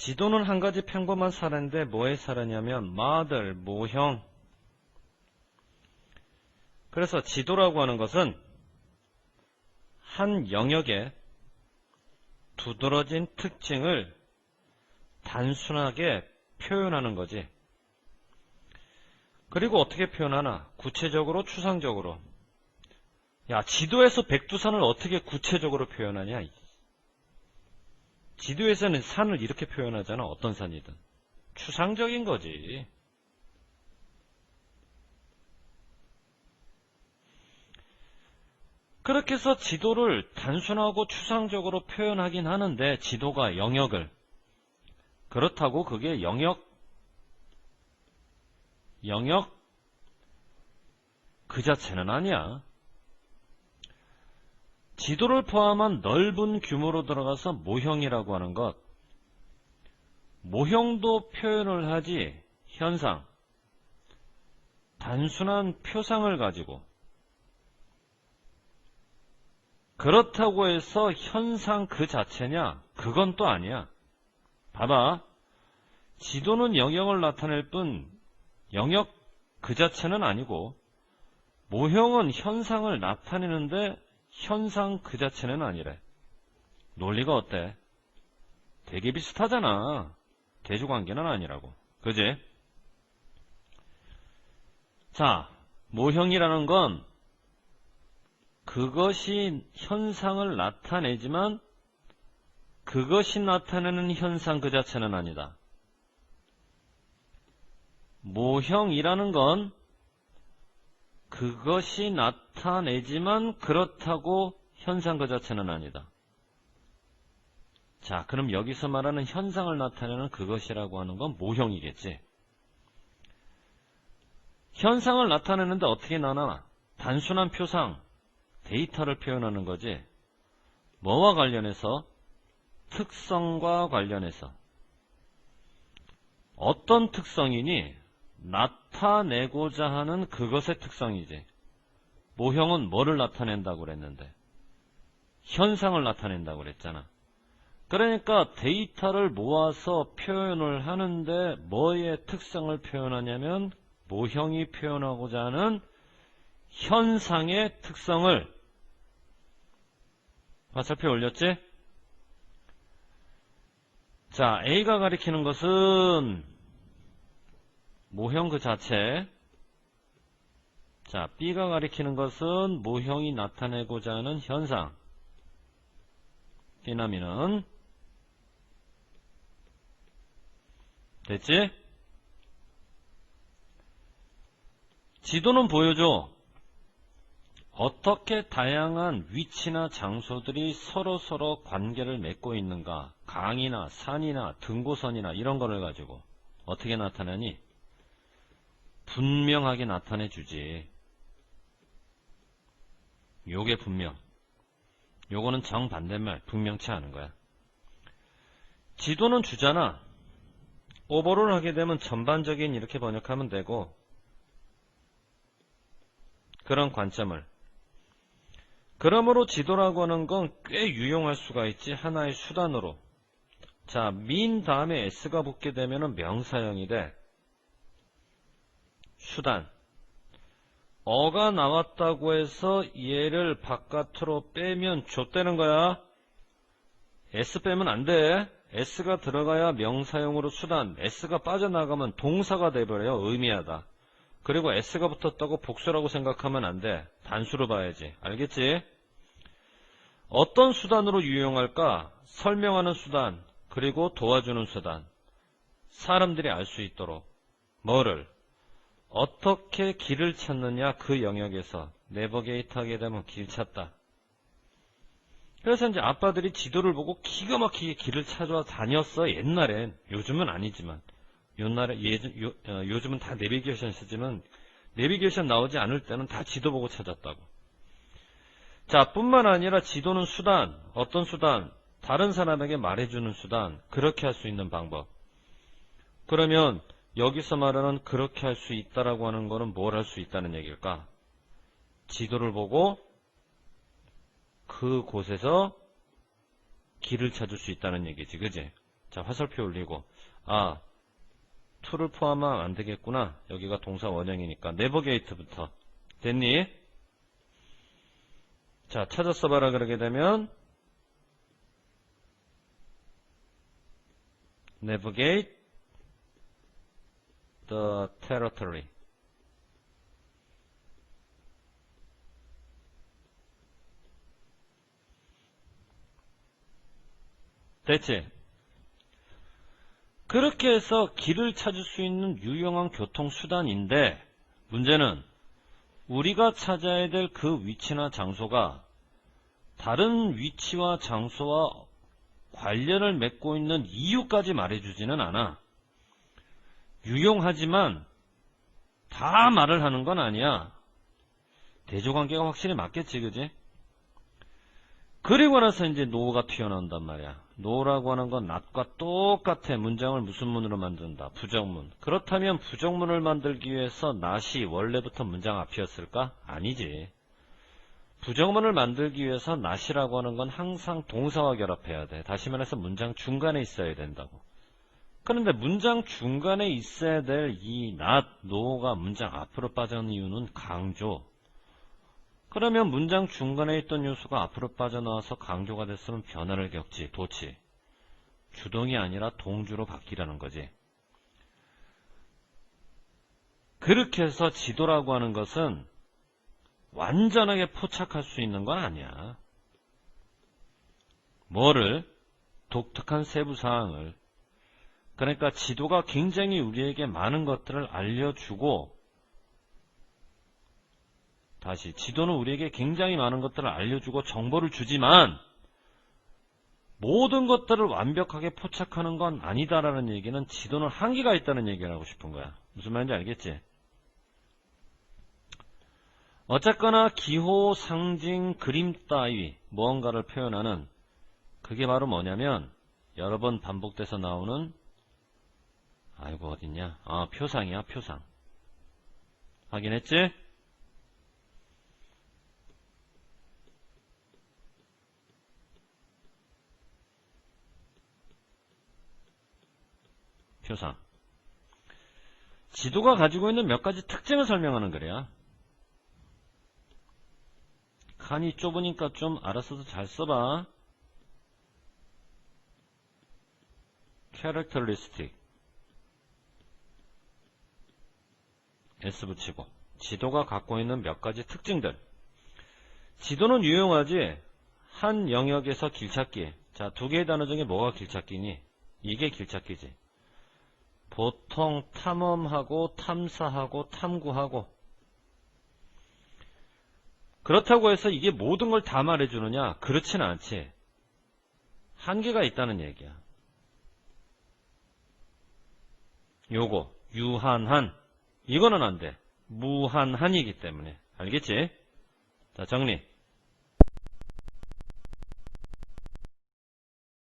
지도는 한 가지 평범한 사례인데 뭐의 사례냐면 마들, 모형. 그래서 지도라고 하는 것은 한 영역의 두드러진 특징을 단순하게 표현하는 거지. 그리고 어떻게 표현하나? 구체적으로, 추상적으로. 야, 지도에서 백두산을 어떻게 구체적으로 표현하냐? 지도에서는 산을 이렇게 표현하잖아. 어떤 산이든. 추상적인 거지. 그렇게 해서 지도를 단순하고 추상적으로 표현하긴 하는데 지도가 영역을 그렇다고 그게 영역 영역 그 자체는 아니야. 지도를 포함한 넓은 규모로 들어가서 모형이라고 하는 것. 모형도 표현을 하지 현상. 단순한 표상을 가지고 그렇다고 해서 현상 그 자체냐? 그건 또 아니야. 봐봐. 지도는 영역을 나타낼 뿐 영역 그 자체는 아니고 모형은 현상을 나타내는데 현상 그 자체는 아니래. 논리가 어때? 되게 비슷하잖아. 대조관계는 아니라고. 그지? 자, 모형이라는 건 그것이 현상을 나타내지만 그것이 나타내는 현상 그 자체는 아니다. 모형이라는 건 그것이 나타내지만 그렇다고 현상 그 자체는 아니다. 자, 그럼 여기서 말하는 현상을 나타내는 그것이라고 하는 건 모형이겠지. 현상을 나타내는데 어떻게 나나? 단순한 표상, 데이터를 표현하는 거지. 뭐와 관련해서? 특성과 관련해서. 어떤 특성이니? 나타내고자 하는 그것의 특성이지. 모형은 뭐를 나타낸다고 그랬는데? 현상을 나타낸다고 그랬잖아. 그러니까 데이터를 모아서 표현을 하는데 뭐의 특성을 표현하냐면 모형이 표현하고자 하는 현상의 특성을 화살표 올렸지? 자, A가 가리키는 것은 모형 그 자체. 자, B가 가리키는 것은 모형이 나타내고자 하는 현상. 피나미는 됐지? 지도는 보여줘. 어떻게 다양한 위치나 장소들이 서로서로 관계를 맺고 있는가. 강이나 산이나 등고선이나 이런 거를 가지고 어떻게 나타내니? 분명하게 나타내 주지. 요게 분명. 요거는 정반대말, 분명치 않은 거야. 지도는 주잖아. 오버를 하게 되면 전반적인 이렇게 번역하면 되고, 그런 관점을. 그러므로 지도라고 하는 건 꽤 유용할 수가 있지, 하나의 수단으로. 자, 민 다음에 s가 붙게 되면 명사형이 돼. 수단. 어가 나왔다고 해서 얘를 바깥으로 빼면 좆되는 거야. S 빼면 안 돼. S가 들어가야 명사용으로 수단. S가 빠져나가면 동사가 돼버려요. 의미하다. 그리고 S가 붙었다고 복수라고 생각하면 안 돼. 단수로 봐야지. 알겠지? 어떤 수단으로 유용할까? 설명하는 수단, 그리고 도와주는 수단. 사람들이 알 수 있도록. 뭐를? 어떻게 길을 찾느냐 그 영역에서 내버게이트 하게 되면 길 찾다. 그래서 이제 아빠들이 지도를 보고 기가 막히게 길을 찾아 다녔어 옛날엔 요즘은 아니지만 옛날에 예전, 요, 어, 요즘은 다 내비게이션 쓰지만 내비게이션 나오지 않을 때는 다 지도 보고 찾았다고. 자 뿐만 아니라 지도는 수단 어떤 수단 다른 사람에게 말해주는 수단 그렇게 할 수 있는 방법. 그러면 여기서 말하는 그렇게 할 수 있다라고 하는 거는 뭘 할 수 있다는 얘기일까? 지도를 보고 그 곳에서 길을 찾을 수 있다는 얘기지, 그지? 자, 화살표 올리고. 아, to를 포함하면 안 되겠구나. 여기가 동사 원형이니까. 내버게이트부터. 됐니? 자, 찾아 써봐라 그러게 되면 navigate the territory. 됐지? 그렇게 해서 길을 찾을 수 있는 유용한 교통수단인데, 문제는 우리가 찾아야 될 그 위치나 장소가 다른 위치와 장소와 관련을 맺고 있는 이유까지 말해주지는 않아. 유용하지만 다 말을 하는 건 아니야. 대조관계가 확실히 맞겠지, 그지? 그리고 나서 이제 노가 튀어나온단 말이야. 노라고 하는 건 not과 똑같아. 문장을 무슨 문으로 만든다? 부정문. 그렇다면 부정문을 만들기 위해서 not이 원래부터 문장 앞이었을까? 아니지. 부정문을 만들기 위해서 not이라고 하는 건 항상 동사와 결합해야 돼. 다시 말해서 문장 중간에 있어야 된다고. 그런데 문장 중간에 있어야 될 이 not, no가 문장 앞으로 빠진 이유는 강조. 그러면 문장 중간에 있던 요소가 앞으로 빠져나와서 강조가 됐으면 변화를 겪지, 도치. 주동이 아니라 동주로 바뀌라는 거지. 그렇게 해서 지도라고 하는 것은 완전하게 포착할 수 있는 건 아니야. 뭐를? 독특한 세부 사항을. 그러니까 지도가 굉장히 우리에게 많은 것들을 알려주고 다시 지도는 우리에게 굉장히 많은 것들을 알려주고 정보를 주지만 모든 것들을 완벽하게 포착하는 건 아니다라는 얘기는 지도는 한계가 있다는 얘기를 하고 싶은 거야. 무슨 말인지 알겠지? 어쨌거나 기호, 상징, 그림 따위 무언가를 표현하는 그게 바로 뭐냐면 여러 번 반복돼서 나오는 아이고 어딨냐? 아 표상이야 표상. 확인했지? 표상. 지도가 가지고 있는 몇 가지 특징을 설명하는 거래요. 칸이 좁으니까 좀 알아서도 잘 써봐. characteristic S 붙이고 지도가 갖고 있는 몇 가지 특징들 지도는 유용하지 한 영역에서 길찾기 자 두 개의 단어 중에 뭐가 길찾기니 이게 길찾기지 보통 탐험하고 탐사하고 탐구하고 그렇다고 해서 이게 모든 걸 다 말해주느냐? 그렇지는 않지. 한계가 있다는 얘기야. 요거 유한한 이거는 안 돼. 무한한이기 때문에 알겠지? 자 정리